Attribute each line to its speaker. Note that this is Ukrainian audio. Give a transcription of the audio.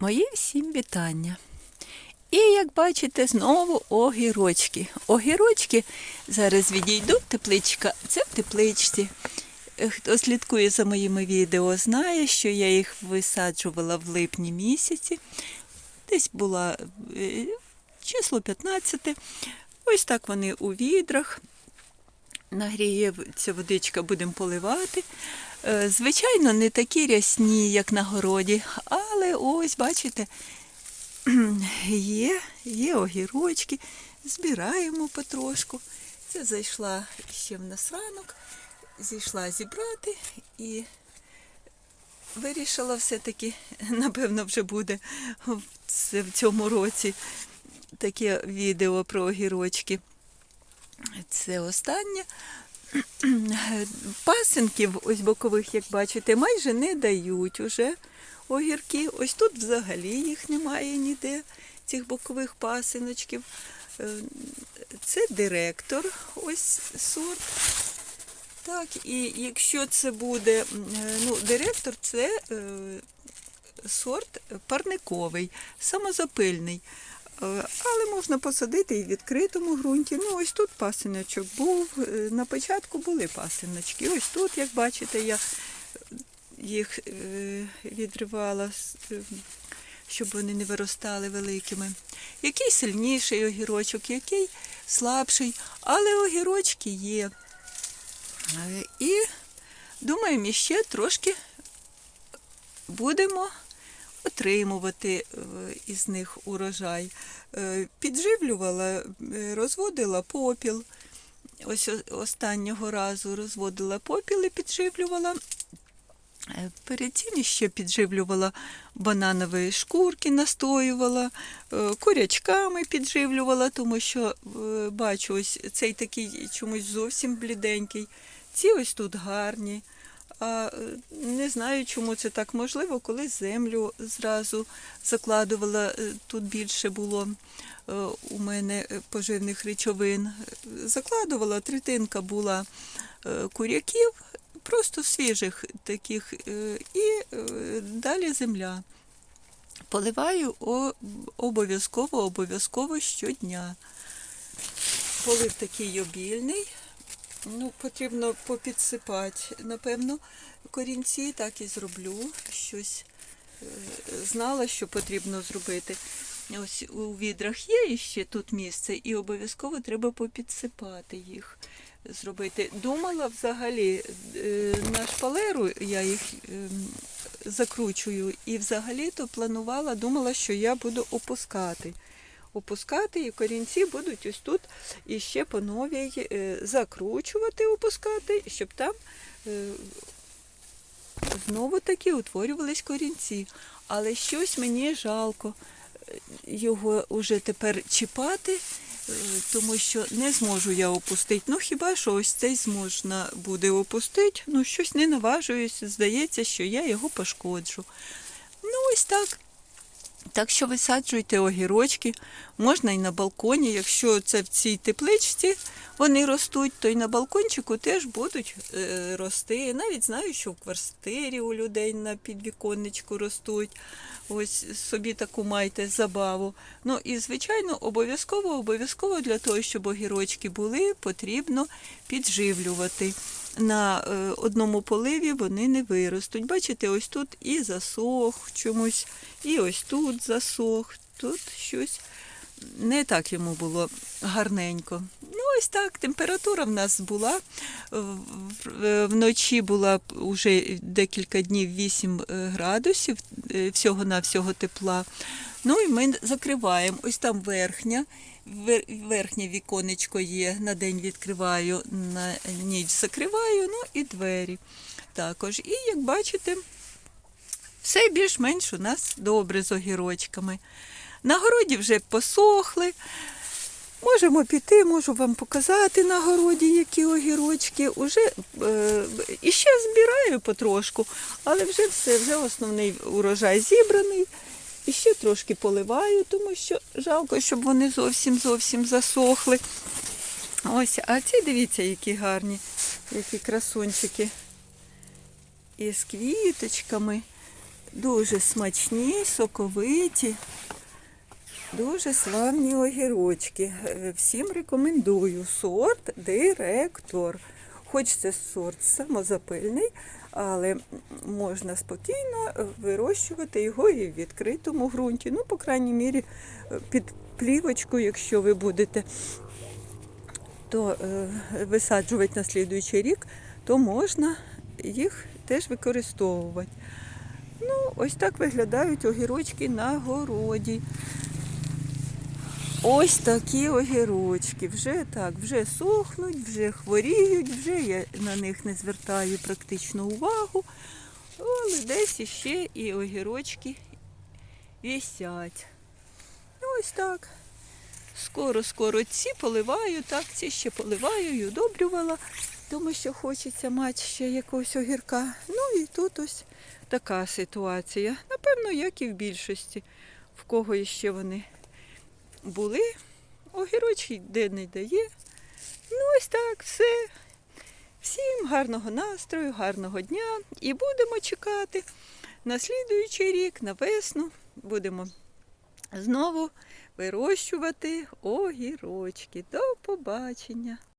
Speaker 1: Мої всім вітання. І як бачите, знову огірочки. Огірочки зараз відійду, тепличка, це в тепличці. Е, Хто слідкує за моїми відео, знає, що я їх висаджувала в липні місяці. Десь була е, число 15. Ось так вони у відрах. Нагріється водичка, будемо поливати. Е, Звичайно, не такі рясні, як на городі, але ось, бачите, є, є огірочки, збираємо потрошку. Це зайшла ще в нас ранок, зійшла зібрати і вирішила все-таки, напевно, вже буде в цьому році таке відео про огірочки. Це останнє. Пасинків, ось бокових, як бачите, майже не дають уже огірки. Ось тут взагалі їх немає ніде, цих бокових пасиночків. Е, Це директор, ось сорт. Так, і якщо це буде, е, ну, директор це е, сорт парниковий, самозапильний. Е, Але можна посадити і в відкритому ґрунті. Ну, ось тут пасиночок був. е, На початку були пасиночки. Ось тут, як бачите, я їх е, відривала, щоб вони не виростали великими. Який сильніший огірочок, який слабший, але огірочки є. І думаємо, ще трошки будемо отримувати е, із них урожай. Е, Підживлювала, е, розводила попіл. Ось останнього разу розводила попіл і підживлювала. Перед цим ще підживлювала бананові шкурки, настоювала, курячками підживлювала, тому що бачу, ось цей такий чомусь зовсім бліденький. Ці ось тут гарні. А е, не знаю, чому це так можливо, коли землю зразу закладувала, е, тут більше було е, у мене поживних речовин. Закладувала, третинка була куряків, просто свіжих таких, і далі земля. Поливаю обов'язково, обов'язково щодня. Полив такий обільний. Ну, потрібно попідсипати, напевно, корінці, так і зроблю. Щось е, знала, що потрібно зробити. Ось у відрах є іще тут місце, і обов'язково треба попідсипати їх. Зробити. Думала взагалі е, на шпалеру я їх ем, закручую, і взагалі-то планувала, думала, що я буду опускати. Опускати і корінці будуть ось тут і ще по новій е, закручувати, опускати, щоб там е, знову таки утворювались корінці. Але щось мені жалко е, його вже тепер чіпати, тому що не зможу я опустити. Ну хіба що ось цей зможна буде опустити, ну щось не наважуюся, здається, що я його пошкоджу. Ну ось так. Так що висаджуйте огірочки, можна і на балконі. Якщо це в цій тепличці вони ростуть, то і на балкончику теж будуть е, рости. Навіть знаю, що в квартирі у людей на підвіконничку ростуть. Ось собі таку майте забаву. Ну і звичайно, обов'язково, обов'язково для того, щоб огірочки були, потрібно підживлювати. На е, одному поливі вони не виростуть. Бачите, ось тут і засох чомусь, і ось тут засох. Тут щось не так йому було гарненько. Ну, ось так, температура в нас була. В- Вночі була вже декілька днів 8 е, градусів е, всього-навсього тепла. Ну і ми закриваємо. Ось там верхня. Верхнє віконечко є, на день відкриваю, на ніч закриваю, ну і двері також. І як бачите, все більш-менш у нас добре з огірочками. На городі вже посохли. Можемо піти, можу вам показати на городі, які огірочки. Уже е, і ще збираю потрошку, але вже все, вже основний урожай зібраний. І ще трошки поливаю, тому що жалко, щоб вони зовсім зовсім засохли. Ось, а ці дивіться, які гарні, які красунчики. І з квіточками. Дуже смачні, соковиті, дуже славні огірочки. Е, Всім рекомендую сорт директор. Хоч це сорт самозапильний, але можна спокійно вирощувати його і в відкритому ґрунті. Ну, по крайній мірі, під плівочку, якщо ви будете то е, висаджувати на слідуючий рік, то можна їх теж використовувати. Ну, ось так виглядають огірочки на городі. Ось такі огірочки. Вже так, вже сохнуть, вже хворіють, вже я на них не звертаю практично увагу. Але десь іще і огірочки вісять. Ну, Ось так. Скоро-скоро ці поливаю, так, ці ще поливаю і удобрювала, тому що хочеться мати ще якогось огірка. Ну і тут ось така ситуація. Напевно, як і в більшості, в кого іще вони були. Огірочки де не дає. Ну, ось так, все. Всім гарного настрою, гарного дня. І будемо чекати на слідуючий рік, на весну. Будемо знову вирощувати огірочки. До побачення!